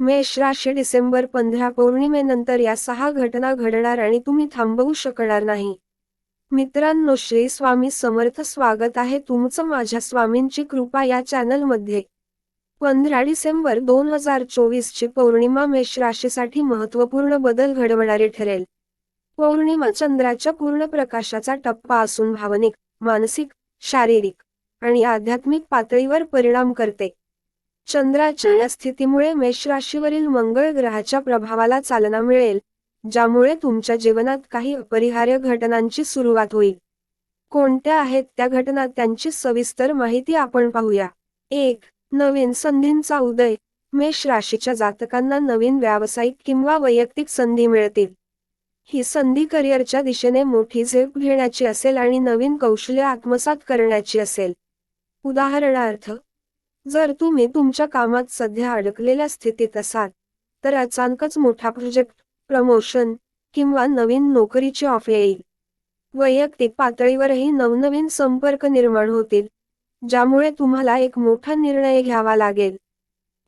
मेष राशी डिसेंबर पंधरा पौर्णिमेनंतर या सहा घटना घडणार आणि तुम्ही थांबवू शकणार नाही. मित्रांनो श्री स्वामी समर्थ स्वागत आहे तुमचं माझ्या स्वामींची कृपा या चॅनलमध्ये. पंधरा डिसेंबर दोन हजार चोवीसची पौर्णिमा मेष राशीसाठी महत्त्वपूर्ण बदल घडवणारी ठरेल. पौर्णिमा चंद्राच्या पूर्ण प्रकाशाचा टप्पा असून भावनिक मानसिक शारीरिक आणि आध्यात्मिक पातळीवर परिणाम करते. चंद्राच्या या स्थितीमुळे मेष राशीवरील मंगळ ग्रहाच्या प्रभावाला चालना मिळेल ज्यामुळे तुमच्या जीवनात काही अपरिहार्य घटनांची सुरुवात होईल. कोणत्या आहेत त्या घटना त्यांची सविस्तर माहिती आपण पाहूया. एक नवीन संधींचा उदय. मेष राशीच्या जातकांना नवीन व्यावसायिक किंवा वैयक्तिक संधी मिळतील. ही संधी करिअरच्या दिशेने मोठी झेप घेण्याची असेल आणि नवीन कौशल्य आत्मसात करण्याची असेल. उदाहरणार्थ जर तुम्ही तुमच्या कामात सध्या अडकलेल्या स्थितीत असाल तर अचानकच मोठा प्रोजेक्ट प्रमोशन किंवा नवीन नोकरीची ऑफ येईल. वैयक्तिक पातळीवरही नवनवीन संपर्क निर्माण होतील ज्यामुळे तुम्हाला एक मोठा निर्णय घ्यावा लागेल.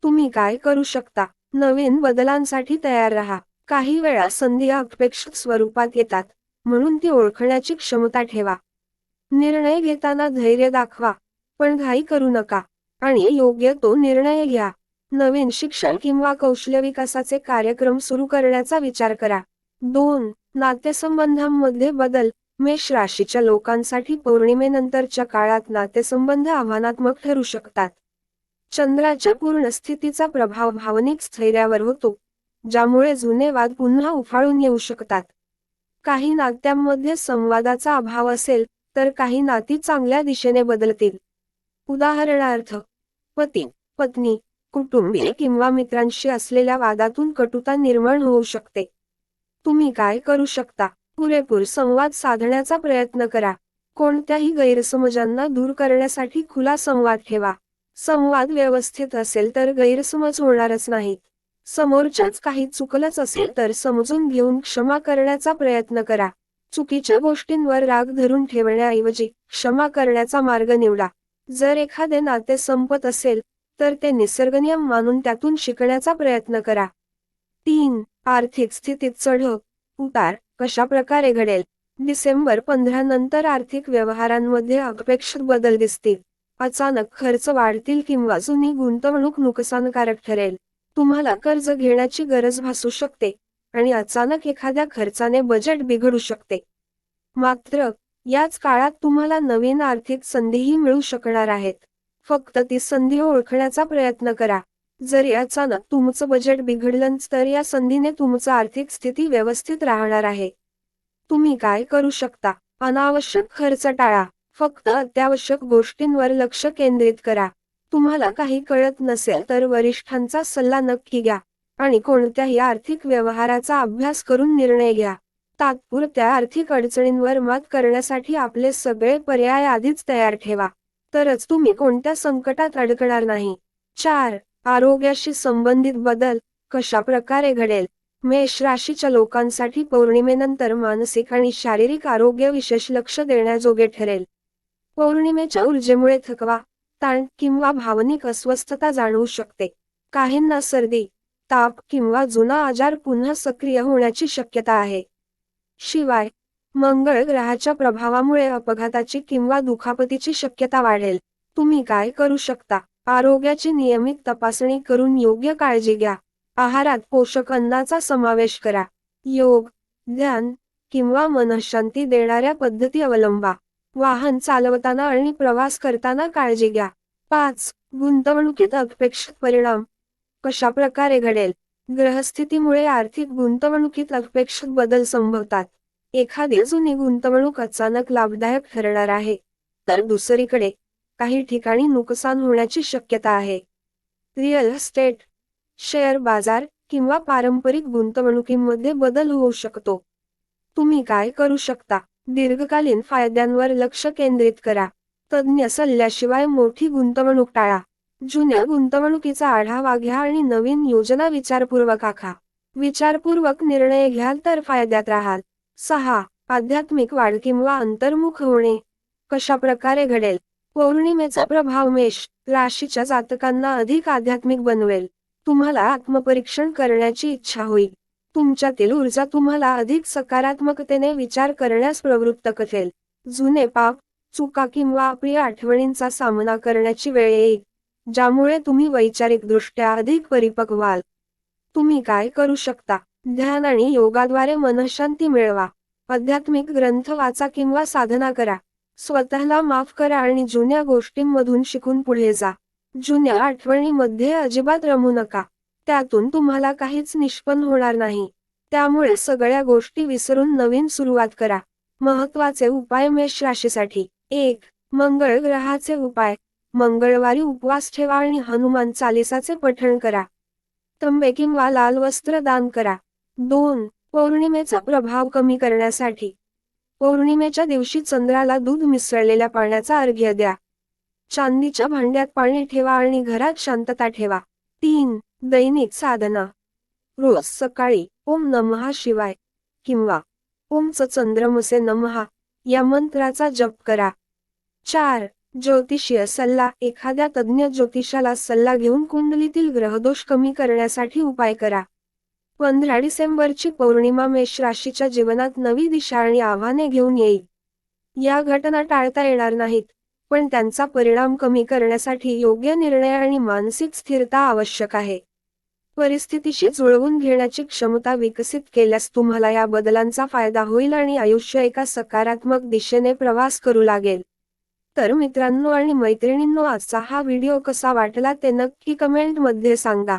तुम्ही काय करू शकता? नवीन बदलांसाठी तयार राहा. काही वेळा संधी अपेक्षित स्वरूपात येतात म्हणून ती ओळखण्याची क्षमता ठेवा. निर्णय घेताना धैर्य दाखवा पण घाई करू नका. आणि योग्य तो निर्णय घ्या. नवीन शिक्षण किंवा कौशल्य विकासाचे कार्यक्रम सुरू करण्याचा विचार करा. दोन नातेसंबंधांमध्ये बदल. मेष राशीच्या लोकांसाठी पौर्णिमेनंतरच्या काळात नातेसंबंध आव्हानात्मक ठरू शकतात. चंद्राच्या पूर्ण स्थितीचा प्रभाव भावनिक स्थैर्यावर होतो ज्यामुळे जुने वाद पुन्हा उफाळून येऊ शकतात. काही नात्यांमध्ये संवादाचा अभाव असेल तर काही नाती चांगल्या दिशेने बदलतील. उदाहरणार्थ पती पत्नी कुटुंबीय किंवा मित्रांशी असलेल्या वादातून कटुता निर्माण होऊ शकते. तुम्ही काय करू शकता? पुरेपूर संवाद साधण्याचा प्रयत्न करा. कोणत्याही गैरसमजांना दूर करण्यासाठी खुला संवाद ठेवा. संवाद व्यवस्थित असेल तर गैरसमज होणारच नाहीत. समोरच्याच काही चुकलंच असेल तर समजून घेऊन क्षमा करण्याचा प्रयत्न करा. चुकीच्या गोष्टींवर राग धरून ठेवण्याऐवजी क्षमा करण्याचा मार्ग निवडा. जर एखादे नाते संपत असेल तर ते निसर्गनियम मानून त्यातून शिकण्याचा प्रयत्न करा. तीन आर्थिक स्थितीत चढ. उतार कशा प्रकारे घडेल? डिसेंबर पंधरा नंतर आर्थिक व्यवहारांमध्ये अपेक्षित बदल दिसतील. अचानक खर्च वाढतील किंवा जुनी गुंतवणूक नुकसानकारक ठरेल. तुम्हाला कर्ज घेण्याची गरज भासू शकते आणि अचानक एखाद्या खर्चाने बजेट बिघडू शकते. मात्र याच काळात तुम्हाला नवीन आर्थिक संधीही मिळू शकणार आहेत. फक्त ती संधी ओळखण्याचा प्रयत्न करा. जरी अचानक तुमचं बजेट बिघडलंच तर या संधीने तुमचं आर्थिक स्थिती व्यवस्थित राहणार आहे. तुम्ही काय करू शकता? अनावश्यक खर्च टाळा. फक्त अत्यावश्यक गोष्टींवर लक्ष केंद्रित करा. तुम्हाला काही कळत नसेल तर वरिष्ठांचा सल्ला नक्की घ्या आणि कोणत्याही आर्थिक व्यवहाराचा अभ्यास करून निर्णय घ्या. तात्पुरत्या आर्थिक अडचणींवर मात करण्यासाठी आपले सगळे पर्याय आधीच तयार ठेवा. तरच तुम्ही कोणत्या संकटात अडकणार नाही. चार आरोग्याशी संबंधित बदल कशा प्रकारे घडेल? मेष राशीच्या लोकांसाठी पौर्णिमेनंतर मानसिक आणि शारीरिक आरोग्य विशेष लक्ष देण्याजोगे ठरेल. पौर्णिमेच्या ऊर्जेमुळे थकवा ताण किंवा भावनिक अस्वस्थता जाणवू शकते. काहींना सर्दी ताप किंवा जुना आजार पुन्हा सक्रिय होण्याची शक्यता आहे. शिवाय मंगळ ग्रहाच्या प्रभावामुळे अपघाताची किंवा दुखापतीची शक्यता वाढेल. तुम्ही काय करू शकता? आरोग्याची नियमित तपासणी करून योग्य काळजी घ्या. आहारात पोषक अन्नाचा समावेश करा. योग ध्यान किंवा मनशांती देणाऱ्या पद्धती अवलंबा. वाहन चालवताना आणि प्रवास करताना काळजी घ्या. पाच गुंतवणुकीत अपेक्षित परिणाम कशा प्रकारे घडेल? ग्रहस्थितीमुळे आर्थिक गुंतवणुकीत अपेक्षित बदल संभवतात. एखादी जुनी गुंतवणूक अचानक लाभदायक ठरणार आहे. तर दुसरीकडे काही ठिकाणी नुकसान होण्याची शक्यता आहे. रिअल इस्टेट शेअर बाजार किंवा पारंपरिक गुंतवणुकीमध्ये बदल होऊ शकतो. तुम्ही काय करू शकता? दीर्घकालीन फायद्यांवर लक्ष केंद्रित करा. तज्ज्ञ सल्ल्याशिवाय मोठी गुंतवणूक टाळा. जुन्या गुंतवणुकीचा आढावा घ्या आणि नवीन योजना विचारपूर्वक आखा. विचारपूर्वक निर्णय घ्याल तर फायद्यात राहाल. सहा. आध्यात्मिक वाढ किंवा अंतर्मुख होणे. कशा प्रकारे घडेल? पौर्णिमेचा प्रभाव मेष राशीच्या जातकांना अधिक आध्यात्मिक बनवेल. तुम्हाला आत्मपरीक्षण करण्याची इच्छा होईल. तुमच्यातील ऊर्जा तुम्हाला अधिक सकारात्मकतेने विचार करण्यास प्रवृत्त करेल. जुने पाप चुका किंवा अप्रिय आठवणींचा सामना करण्याची वेळ येईल ज्यामुळे तुम्ही वैचारिकदृष्ट्या अधिक परिपक्व व्हाल. तुम्ही काय करू शकता? ध्यान आणि योगाद्वारे मनशांती मिळवा. आध्यात्मिक ग्रंथ वाचा किंवा साधना करा. स्वतःला माफ करा आणि जुन्या गोष्टींमधून शिकून पुढे जा. जुन्या आठवणीमध्ये अजिबात रमू नका. त्यातून तुम्हाला काहीच निष्पन्न होणार नाही. त्यामुळे सगळ्या गोष्टी विसरून नवीन सुरुवात करा. महत्त्वाचे उपाय मेष राशीसाठी. एक मंगळ ग्रहाचे उपाय. मंगळवारी उपवास ठेवा आणि हनुमान चालिसाचे पठण करा. तंबे किंवा लाल वस्त्र दान करा. दोन पौर्णिमेचा प्रभाव कमी करण्यासाठी. पौर्णिमेच्या दिवशी चंद्राला दूध मिसळलेल्या पाण्याचा अर्घ्य द्या. चांदीच्या भांड्यात पाणी ठेवा आणि घरात शांतता ठेवा. तीन दैनिक साधना. रोज सकाळी ओम नमहा शिवाय किंवा ओमच चंद्रमसे नमहा या मंत्राचा जप करा. चार ज्योतिषीय सल्ला. एखाद्या तज्ज्ञ ज्योतिषाला सल्ला घेऊन कुंडलीतील ग्रहदोष कमी करण्यासाठी उपाय करा. पंधरा डिसेंबरची पौर्णिमा मेष राशीच्या जीवनात नवी दिशा आणि आव्हाने घेऊन येईल. या घटना टाळता येणार नाहीत पण त्यांचा परिणाम कमी करण्यासाठी योग्य निर्णय आणि मानसिक स्थिरता आवश्यक आहे. परिस्थितीशी जुळवून घेण्याची क्षमता विकसित केल्यास तुम्हाला या बदलांचा फायदा होईल आणि आयुष्य एका सकारात्मक दिशेने प्रवास करू लागेल. तर मित्रांनो आणि मैत्रिणींनो आजचा हा व्हिडिओ कसा वाटला ते नक्की कमेंटमध्ये सांगा.